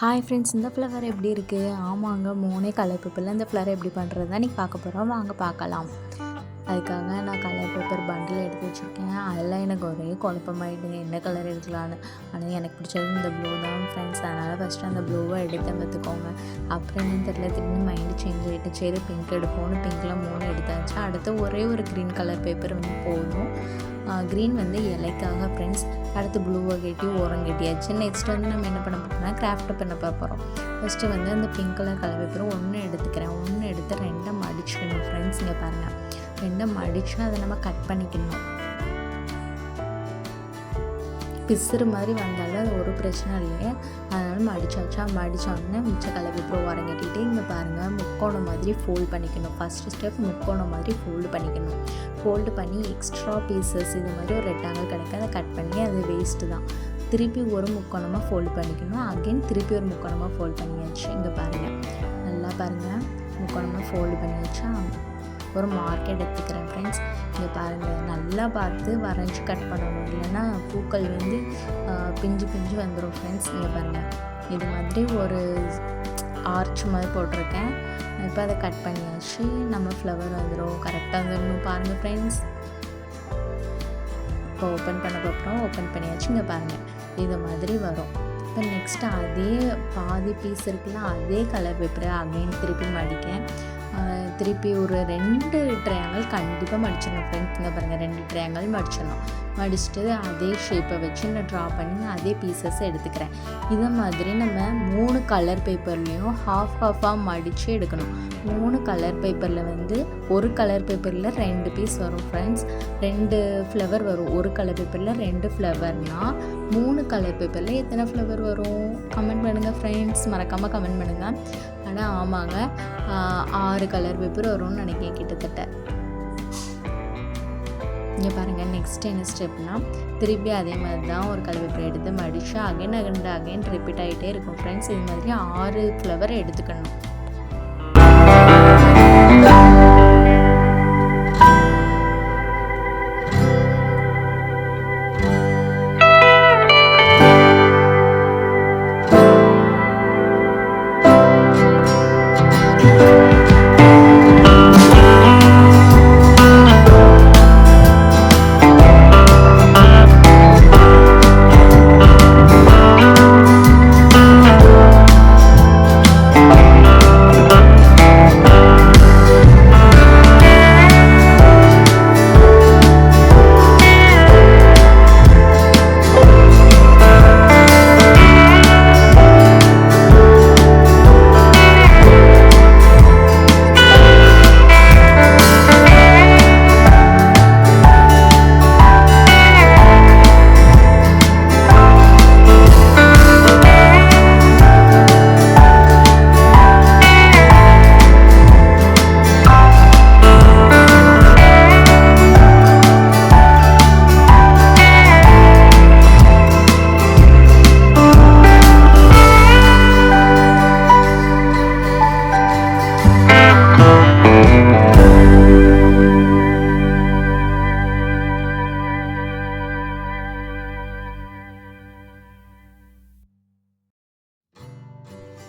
Hi friends இந்த flower எப்படி இருக்குது ஆமாங்க மூணே கலர் பேப்பரில் இந்த ஃப்ளவர் எப்படி பண்ணுறது தான் நீ பார்க்க போகிறோம் வாங்க பார்க்கலாம். அதுக்காக நான் கலர் பேப்பர் பண்டில் எடுத்து வச்சுருக்கேன். அதெல்லாம் எனக்கு ஒரே குழப்பமாயிட்டுங்க என்ன கலர் எடுக்கலான்னு ஆனால் எனக்கு பிடிச்சது இந்த ப்ளூ தான் ஃப்ரெண்ட்ஸ் அதனால் ஃபஸ்ட்டு அந்த ப்ளூவை எடுத்து பார்த்துக்கோங்க. அப்புறம் என்னன்னு தெரியல திரும்பி மைண்டு சேஞ்ச் ஆகிட்டு சரி பிங்க் எடுப்போம்னு பிங்க்கில் மூணு எடுத்தாச்சு. அடுத்து ஒரே ஒரு க்ரீன் கலர் பேப்பர் வந்து போதும். க்ரீன் வந்து இலைக்காக ஃப்ரெண்ட்ஸ் அடுத்து ப்ளூவை கட்டி ஓரம் கட்டியாச்சு நெக்ஸ்ட் வந்து நம்ம என்ன பண்ண போகிறோம்னா கிராஃப்ட் பண்ண போகிறோம் ஃபஸ்ட்டு வந்து அந்த பிங்க் கலர் கலர் பேப்பர் ஒன்று எடுத்துக்கிறேன். ஒன்று எடுத்து ரெண்டை மடிச்சுக்கணும் ஃப்ரெண்ட்ஸ் இங்கே பாருங்கள் ரெண்டை மடிச்சுன்னா அதை நம்ம கட் பண்ணிக்கணும். பிசுறு மாதிரி வந்தாலும் அது ஒரு பிரச்சனை இல்லையே அதனால் மடிச்சாச்சா மடித்தோடனே மிச்ச கலவி பேப்பர் உரம் இங்கே பாருங்கள் முக்கோணம் மாதிரி ஃபோல்ட் பண்ணிக்கணும். ஃபஸ்ட்டு ஸ்டெப் முக்கோணம் மாதிரி ஃபோல்டு பண்ணிக்கணும். ஃபோல்டு பண்ணி எக்ஸ்ட்ரா பீசஸ் இது மாதிரி ஒரு ரெக்டாங்கிள் கிடைக்கும் அதை கட் பண்ணி அது வேஸ்ட்டு தான். திருப்பி ஒரு முக்கோணமாக ஃபோல்டு பண்ணிக்கணும். அகைன் திருப்பி ஒரு முக்கோணமாக ஃபோல்ட் பண்ணியாச்சு. இங்கே பாருங்கள் நல்லா பாருங்கள் முக்கோணமாக ஃபோல்டு பண்ணியாச்சா? ஒரு மார்க் எடுத்துக்கிறேன் ஃப்ரெண்ட்ஸ் இங்கே பாருங்கள் நல்லா பார்த்து வரைஞ்சி கட் பண்ணணும். இல்லைன்னா பூக்கள் வந்து பிஞ்சு பிஞ்சு வந்துடும் ஃப்ரெண்ட்ஸ் இங்கே பாருங்கள் இது மாதிரி ஒரு ஆர்ச் மாதிரி போட்டிருக்கேன். இப்போ அதை கட் பண்ணியாச்சு. நம்ம ஃப்ளவர் வந்துடும் கரெக்டாக வந்துடணும் பாருங்கள் ஃப்ரெண்ட்ஸ் இப்போ ஓப்பன் பண்ணக்கப்புறம் ஓப்பன் பண்ணியாச்சு. இங்கே பாருங்கள் இது மாதிரி வரும். இப்போ நெக்ஸ்ட்டு அதே பாதி பீஸ் இருக்குல்ல அதே கலர் பேப்பரை அகைன் திருப்பி மடிக்கேன். திருப்பி ஒரு ரெண்டு ட்ரையாங்கல் கண்டிப்பாக மடிச்சிடணும் ஃப்ரெண்ட்ஸ் இங்கே பாருங்கள் ரெண்டு ட்ரையாங்கல் மடிச்சிடணும். மடிச்சுட்டு அதே ஷேப்பை வச்சு நான் ட்ரா பண்ணி அதே பீசஸ் எடுத்துக்கிறேன். இதை மாதிரி நம்ம மூணு கலர் பேப்பர்லேயும் ஹாஃப் ஹாஃபாக மடித்து எடுக்கணும். மூணு கலர் பேப்பரில் வந்து ஒரு கலர் பேப்பரில் ரெண்டு பீஸ் வரும் ஃப்ரெண்ட்ஸ் ரெண்டு ஃப்ளவர் வரும். ஒரு கலர் பேப்பரில் ரெண்டு ஃப்ளவர்னால் மூணு கலர் பேப்பரில் எத்தனை ஃப்ளவர் வரும்? கமெண்ட் பண்ணுங்கள் ஃப்ரெண்ட்ஸ் மறக்காமல் கமெண்ட் பண்ணுங்கள் ஆனால் ஆமாங்க. ஆறு கலர் பேப்பர் வரும்னு நினைக்கிறேன் கிட்டத்தட்ட. இங்கே பாருங்கள் நெக்ஸ்ட் என்ன ஸ்டெப்னா திருப்பி அதே மாதிரி தான் ஒரு கலர் பேப்பர் எடுத்து மடித்து அகைன் அகண்ட் அகைன் ரிப்பீட் ஆகிட்டே இருக்கும். ஃப்ரெண்ட்ஸ் இது மாதிரி ஆறு ஃப்ளவர் எடுத்துக்கணும்.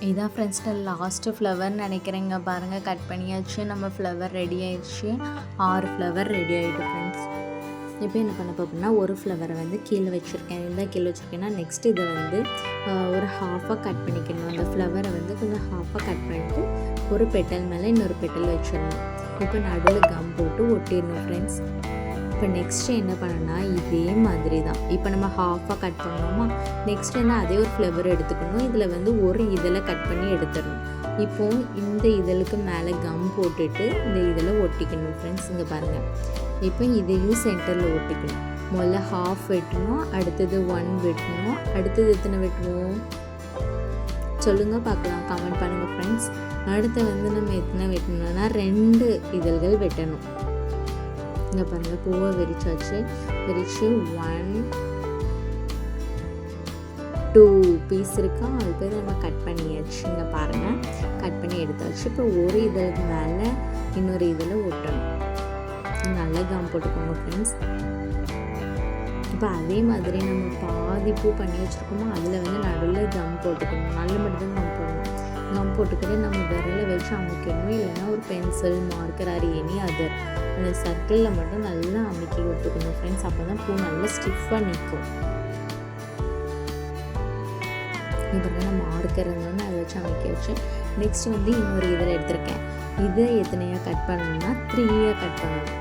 இதான் ஃப்ரெண்ட்ஸ்ட்டு லாஸ்ட்டு ஃப்ளவர்னு நினைக்கிறேங்க. பாருங்கள் கட் பண்ணியாச்சு. நம்ம ஃப்ளவர் ரெடி ஆயிடுச்சு. ஆறு ஃப்ளவர் ரெடி ஆகிட்டு ஃப்ரெண்ட்ஸ் இப்போ என்ன பண்ண போகிறோம்னா ஒரு ஃப்ளவரை வந்து கீழே வச்சுருக்கேன். எந்த கீழே வச்சுருக்கேன்னா நெக்ஸ்ட் இதை வந்து ஒரு ஹாஃபாக கட் பண்ணிக்கணும். அந்த ஃப்ளவரை வந்து கொஞ்சம் ஹாஃபாக கட் பண்ணிட்டு ஒரு பெட்டல் மேலே இன்னொரு பெட்டல் வச்சிடணும். இப்போ நடுவில் கம் போட்டு ஒட்டிடணும் ஃப்ரெண்ட்ஸ் இப்போ நெக்ஸ்ட்டு என்ன பண்ணணும்னா இதே மாதிரி தான் இப்போ நம்ம ஹாஃபாக கட் பண்ணோமா நெக்ஸ்ட் என்ன அதே ஒரு ஃப்ளவர் எடுத்துக்கணும். இதில் வந்து ஒரு இதழை கட் பண்ணி எடுத்துடணும். இப்போ இந்த இதழுக்கு மேலே கம் போட்டுட்டு இந்த இதில் ஒட்டிக்கணும் ஃப்ரெண்ட்ஸ் இங்கே பாருங்கள் இப்போ இதையும் சென்டரில் ஒட்டிக்கணும். முதல்ல ஹாஃப் வெட்டணும்? அடுத்தது ஒன் வெட்டணும்? அடுத்தது எத்தனை வெட்டுவோம்? சொல்லுங்கள் பார்க்கலாம். கமெண்ட் பண்ணுங்கள் ஃப்ரெண்ட்ஸ் அடுத்து வந்து நம்ம எத்தனை வெட்டணும்னா ரெண்டு இதழ்கள் வெட்டணும். இங்கே பாருங்கள் பூவை விரிச்சாச்சு. விரித்து ஒன் டூ பீஸ் இருக்கா? அது பேர் நம்ம கட் பண்ணியாச்சு இங்கே பாருங்கள் கட் பண்ணி எடுத்தாச்சு. இப்போ ஒரு இதழுக்கு மேலே இன்னொரு இதில் ஒட்டணும். நல்லா கம் போட்டுக்கோங்க ஃப்ரெண்ட்ஸ் இப்போ அதே மாதிரி நம்ம பாதி பூ பண்ணி வச்சுருக்கோமோ அதில் வந்து நடுவில் கம் போட்டுக்கணும் நல்ல மட்டும் தான் கம் போடணும். போட்டுக்கிட்டு நம்ம விரலை வச்சு அமைக்கணும்? இல்லைன்னா ஒரு pencil marker or any other அந்த சர்க்கிளில் மட்டும் நல்லா அமைக்கி விட்டுக்கணும் ஃப்ரெண்ட்ஸ் அப்போ தான் பூ நல்லா ஸ்டிஃபாக நிற்கும் இப்போ நம்ம மார்க்கர் அதை வச்சு அமைக்க வச்சு நெக்ஸ்ட் வந்து இன்னொரு இதில் எடுத்திருக்கேன். இதை எத்தனையாக கட் பண்ணணும்னா த்ரீயாக கட் பண்ணணும்.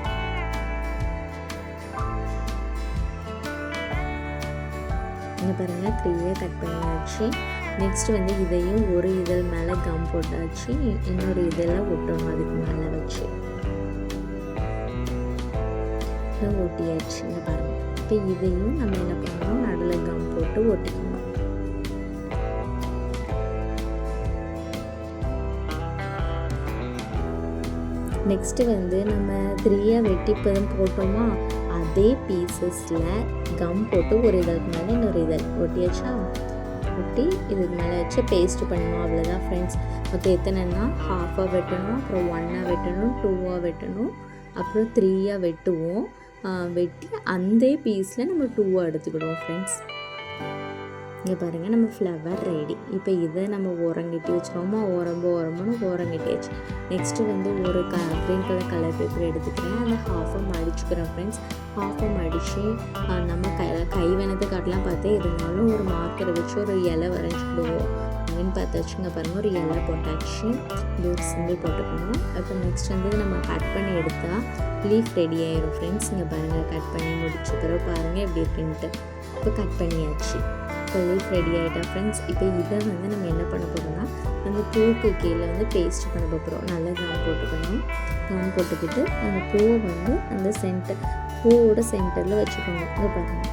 இங்கே பாருங்கள் த்ரீயாக கட் பண்ணியாச்சு. நெக்ஸ்ட் வந்து இதையும் ஒரு இதழ் மேலே கம் போட்டாச்சு இன்னொரு இதெல்லாம் ஒட்டணும் அதுக்கு மேலே வச்சு. ஒட்டியாச்சு பாருங்கள் இப்போ இதையும் நம்ம என்ன பண்ணணும்? நடுவில் கம் போட்டு ஒட்டிக்கணும். நெக்ஸ்ட்டு வந்து நம்ம த்ரீயாக வெட்டிப்பதும் போட்டோமா? அதே பீசஸில் கம் போட்டு ஒரு இதழுக்கு மேலே இன்னொரு இதழ். ஒட்டியாச்சா? கொட்டி இதுக்கு மேலே வச்சு பேஸ்ட் பண்ணணும். அவ்வளோதான் ஃப்ரெண்ட்ஸ் மொத்தம் எத்தனைன்னா? ஹாஃபாக வெட்டணும். அப்புறம் ஒன்னாக வெட்டணும். டூவாக வெட்டணும். அப்புறம் த்ரீயாக வெட்டுவோம். வெட்டி அந்த பீஸில் நம்ம டூவாக எடுத்துக்கிடுவோம் ஃப்ரெண்ட்ஸ் இங்கே பாருங்கள் நம்ம ஃப்ளவர் ரெடி இப்போ இதை நம்ம ஓரங்கட்டி வச்சுருவோமா. ஓரம்பு ஓரம்புன்னு ஓரங்கட்டியாச்சு நெக்ஸ்ட்டு வந்து ஒரு க க்ரீன் கலர் கலர் பேப்பர் எடுத்துக்கிறேன். அந்த ஹாஃபை மடிச்சுக்கிறேன் ஃப்ரெண்ட்ஸ் ஹாஃபை மடித்து நம்ம கை கை வனத்தை காட்டலாம் பார்த்தே இருந்தாலும் ஒரு மார்க்கரை வச்சு ஒரு இலை வரைஞ்சிக்கிடுவோம் அப்படின்னு பார்த்தாச்சுங்க பாருங்கள் ஒரு இலை போட்டாச்சு. இது ஒரு சிம்பிள் போட்டுக்கணும். அப்போ நெக்ஸ்ட் வந்து நம்ம கட் பண்ணி எடுத்தால் லீஃப் ரெடி ஆயிடும் ஃப்ரெண்ட்ஸ் இங்கே பாருங்கள் கட் பண்ணி முடிச்சுக்கிறோம் பாருங்கள் எப்படி இருக்குன்ட்டு. இப்போ கட் பண்ணியாச்சு. இப்போ ரெடி ஆகிட்டா ஃப்ரெண்ட்ஸ் இப்போ இதை வந்து நம்ம என்ன பண்ண போகிறோம்னா அந்த பூக்கு கீழே வந்து பேஸ்ட் பண்ண போகிறோம் நல்லா கம் போட்டுக்கணும். கம் போட்டுக்கிட்டு அந்த பூவை வந்து அந்த சென்டர் பூவோட சென்டரில் வச்சுக்கணும் இங்கே பாருங்கள்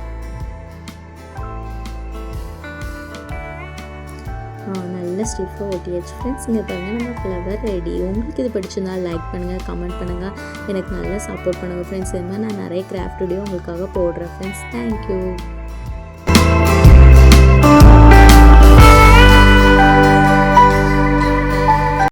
நல்ல ஸ்டிஃபாக ஒட்டியாச்சு ஃப்ரெண்ட்ஸ் இங்கே பாருங்கள் நம்ம ஃப்ளவர் ரெடி உங்களுக்கு இது பிடிச்சிருந்தா லைக் பண்ணுங்கள் கமெண்ட் பண்ணுங்கள் எனக்கு நல்லா சப்போர்ட் பண்ணுங்கள் ஃப்ரெண்ட்ஸ் இது மாதிரி நான் நிறைய கிராஃப்ட் வீடியோ உங்களுக்காக போடுறேன் ஃப்ரெண்ட்ஸ் தேங்க்யூ